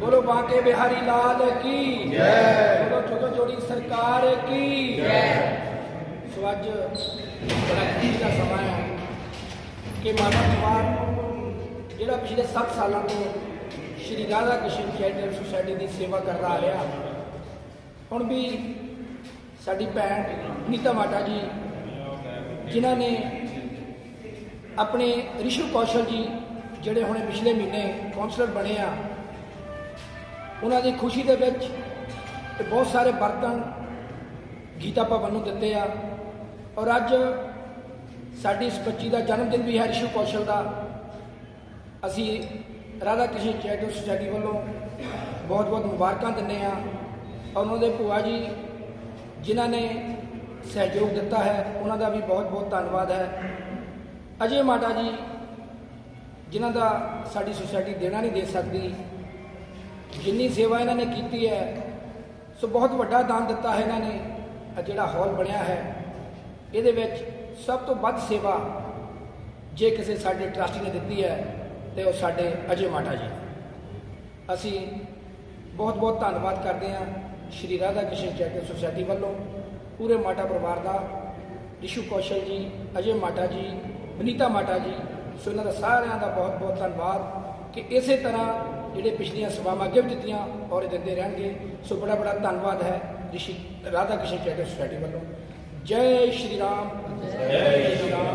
बोलो बांके बिहारी लाल की जय बोलो चुगो जोड़ी सरकार की जय ਸੋ ਅੱਜ ਬੜਾ ਖੁਸ਼ੀ ਦਾ ਸਮਾਂ ਹੈ ਕਿ ਮਾਤਾ ਪਰਿਵਾਰ ਜਿਹੜਾ ਪਿਛਲੇ 7 ਸਾਲਾਂ ਤੋਂ ਸ਼੍ਰੀ ਰਾਧਾ ਕ੍ਰਿਸ਼ਨ ਚੈਰੀਟੇਬਲ ਸੁਸਾਇਟੀ ਦੀ ਸੇਵਾ ਕਰਦਾ ਆ ਰਿਹਾ ਹੁਣ ਵੀ ਸਾਡੀ ਭੈਣ ਨੀਤਾ ਮਾਤਾ ਜੀ ਜਿਨ੍ਹਾਂ ਨੇ ਆਪਣੇ ਰਿਸ਼ੂ ਕੌਸ਼ਲ ਜੀ ਜਿਹੜੇ ਹੁਣੇ ਪਿਛਲੇ ਮਹੀਨੇ ਕਾਉਂਸਲਰ ਬਣੇ ਆ ਉਹਨਾਂ ਦੀ ਖੁਸ਼ੀ ਦੇ ਵਿੱਚ ਇਹ ਬਹੁਤ ਸਾਰੇ ਬਰਤਨ ਗੀਤਾ ਭਵਨ ਨੂੰ ਦਿੱਤੇ ਆ। ਔਰ ਅੱਜ ਸਾਡੀ ਇਸ ਬੱਚੀ ਦਾ ਜਨਮ ਦਿਨ ਵੀ ਹੈ, ਰਿਸ਼ੂ ਕੌਸ਼ਲ ਦਾ। ਅਸੀਂ ਰਾਧਾ ਕ੍ਰਿਸ਼ਨ ਚੈਰੀਟੇਬਲ ਸੁਸਾਇਟੀ ਵੱਲੋਂ ਬਹੁਤ ਬਹੁਤ ਮੁਬਾਰਕਾਂ ਦਿੰਦੇ ਆ ਔਰ ਉਹਨਾਂ ਦੇ ਭੂਆ ਜੀ, ਜਿਨ੍ਹਾਂ ਨੇ ਸਹਿਯੋਗ ਦਿੱਤਾ ਹੈ, ਉਹਨਾਂ ਦਾ ਵੀ ਬਹੁਤ ਬਹੁਤ ਧੰਨਵਾਦ ਹੈ। ਅਜੇ ਮਾਤਾ ਜੀ, ਜਿਨ੍ਹਾਂ ਦਾ ਸਾਡੀ ਸੁਸਾਇਟੀ ਦੇਣਾ ਨਹੀਂ ਦੇ ਸਕਦੀ ਜਿੰਨੀ ਸੇਵਾ ਇਹਨਾਂ ਨੇ ਕੀਤੀ ਹੈ, ਸੋ ਬਹੁਤ ਵੱਡਾ ਦਾਨ ਦਿੱਤਾ ਹੈ ਇਹਨਾਂ ਨੇ, ਆਹ ਜਿਹੜਾ ਹਾਲ ਬਣਿਆ ਹੈ। ਇਹਦੇ ਵਿੱਚ ਸਭ ਤੋਂ ਵੱਧ ਸੇਵਾ ਜੇ ਕਿਸੇ ਸਾਡੇ ਟਰਸਟੀ ਨੇ ਦਿੱਤੀ ਹੈ, ਤੇ ਉਹ ਸਾਡੇ ਅਜੇ ਮਾਤਾ ਜੀ ਅਸੀਂ ਬਹੁਤ ਬਹੁਤ ਧੰਨਵਾਦ ਕਰਦੇ ਹਾਂ ਸ਼੍ਰੀ ਰਾਧਾ ਕ੍ਰਿਸ਼ਨ ਚੈਰੀਟੇਬਲ ਸੁਸਾਇਟੀ ਵੱਲੋਂ, ਪੂਰੇ ਮਾਟਾ ਪਰਿਵਾਰ ਦਾ, ਰਿਸ਼ੂ ਕੌਸ਼ਲ ਜੀ, ਅਜੇ ਮਾਟਾ ਜੀ, ਬਨੀਤਾ ਮਾਟਾ ਜੀ ਸੋ ਇਹਨਾਂ ਦਾ ਸਾਰਿਆਂ ਦਾ ਬਹੁਤ ਬਹੁਤ ਧੰਨਵਾਦ ਕਿ ਇਸੇ ਤਰ੍ਹਾਂ ਜਿਹੜੇ ਪਿਛਲੀਆਂ ਸੇਵਾਵਾਂ ਅੱਗੇ ਵੀ ਦਿੱਤੀਆਂ ਔਰ ਇਹ ਦਿੰਦੇ ਰਹਿਣਗੇ। ਸੋ ਬੜਾ ਬੜਾ ਧੰਨਵਾਦ ਹੈ ਰਿਸ਼ੀ ਰਾਧਾ ਕ੍ਰਿਸ਼ਨ ਚੈਰੀਟੇਬਲ ਸੁਸਾਇਟੀ ਵੱਲੋਂ। ਜੈ ਸ਼੍ਰੀ ਰਾਮ। ਜੈ ਸ਼੍ਰੀ ਰਾਮ।